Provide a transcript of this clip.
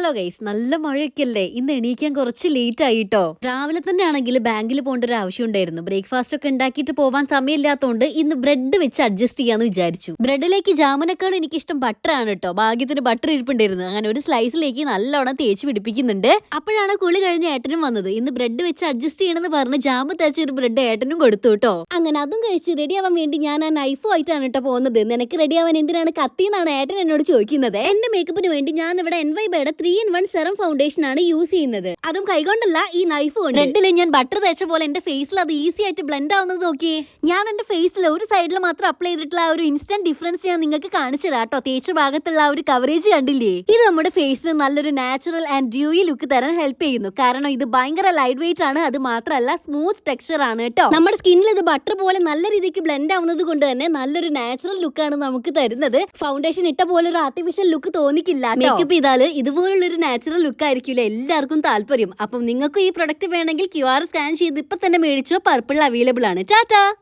Hello guys നല്ല മഴയൊക്കെ അല്ലേ ഇന്ന് എണീക്കാൻ കുറച്ച് ലേറ്റ് ആയിട്ടോ? രാവിലെ തന്നെ ആണെങ്കിൽ ബാങ്കിൽ പോകേണ്ട ഒരു ആവശ്യം ഉണ്ടായിരുന്നു. ബ്രേക്ക്ഫാസ്റ്റ് ഒക്കെ ഉണ്ടാക്കിയിട്ട് പോവാൻ സമയമില്ലാത്തതുകൊണ്ട് ഇന്ന് ബ്രെഡ് വെച്ച് അഡ്ജസ്റ്റ് ചെയ്യാന്ന് വിചാരിച്ചു. ബ്രെഡിലേക്ക് ജാമുനേക്കാളും എനിക്ക് ഇഷ്ടം ബട്ടർ ആണ് കേട്ടോ ഭാഗ്യത്തിന് ബട്ടർ ഇരിപ്പുണ്ടായിരുന്നു. അങ്ങനെ ഒരു സ്ലൈസിലേക്ക് നല്ലോണം തേച്ച് പിടിപ്പിക്കുന്നുണ്ട്. അപ്പോഴാണ് കുളി കഴിഞ്ഞ ഏട്ടനും വന്നത്. ഇന്ന് ബ്രെഡ് വെച്ച് അഡ്ജസ്റ്റ് ചെയ്യണമെന്ന് പറഞ്ഞ് ജാമ് തേച്ച ഒരു ബ്രെഡ് ഏട്ടനും കൊടുത്തു കേട്ടോ അങ്ങനെ അതും കഴിച്ച് റെഡി ആവാൻ വേണ്ടി ഞാൻ ആ നൈഫും ആയിട്ടാണ് കേട്ടോ പോകുന്നത്. നിനക്ക് റെഡി ആവാൻ എന്തിനാണ് കത്തി എന്നാണ് ഏട്ടൻ എന്നോട് ചോദിക്കുന്നത്. എന്റെ മേക്കപ്പിന് വേണ്ടി ഞാൻ ഇവിടെ N Y ബേയുടെ three in one serum foundation ആണ് യൂസ് ചെയ്യുന്നത്. അതും കൈകൊണ്ടല്ല ഈ നൈഫ് കൊണ്ട്. റെഡിൽ ഞാൻ ബട്ടർ തേച്ച പോലെ എന്റെ ഫേസിൽ അത് ഈസി ആയിട്ട് ബ്ലെൻഡ് ആവുന്നത് നോക്കിയേ. ഞാൻ എന്റെ ഫേസിൽ ഒരു സൈഡിൽ മാത്രം അപ്ലൈ ചെയ്തിട്ടുള്ള ആ ഒരു ഇൻസ്റ്റന്റ് ഡിഫറൻസ് ഞാൻ നിങ്ങൾക്ക് കാണിച്ചു തരാട്ടോ തേച്ച ഭാഗത്തുള്ള ആ ഒരു കവറേജ് കണ്ടില്ലേ? ഇത് നമ്മുടെ ഫേസിന് നല്ലൊരു നാച്ചുറൽ ആൻഡ് ഡ്യൂയി ലുക്ക് തരാൻ ഹെൽപ്പ് ചെയ്യുന്നു. കാരണം ഇത് ഭയങ്കര ലൈറ്റ് വെയിറ്റ് ആണ്. അത് മാത്രമല്ല സ്മൂത്ത് ടെക്സ്ചർ ആണ് കേട്ടോ. നമ്മുടെ സ്കിന്നിൽ ഇത് ബട്ടർ പോലെ നല്ല രീതിക്ക് ബ്ലെൻഡ് ആവുന്നത് കൊണ്ട് തന്നെ നല്ലൊരു നാച്ചുറൽ ആണ് നമുക്ക് തരുന്നത്. ഫൗണ്ടേഷൻ ഇട്ട പോലെ ഒരു ആർട്ടിഫിഷ്യൽ ലുക്ക് തോന്നിക്കില്ല മേക്കപ്പ് ചെയ്താൽ ഇതുപോലുള്ള ഒരു നാച്ചുറൽ ലുക്ക് ആയിരിക്കില്ല എല്ലാവർക്കും താല്പര്യം. അപ്പം നിങ്ങൾക്ക് ഈ പ്രൊഡക്റ്റ് വേണമെങ്കിൽ ക്യു ആർ സ്കാൻ ചെയ്ത് ഇപ്പം തന്നെ മേടിച്ചോ. പർപ്പിൾ അവൈലബിൾ ആണ്. ടാറ്റാ!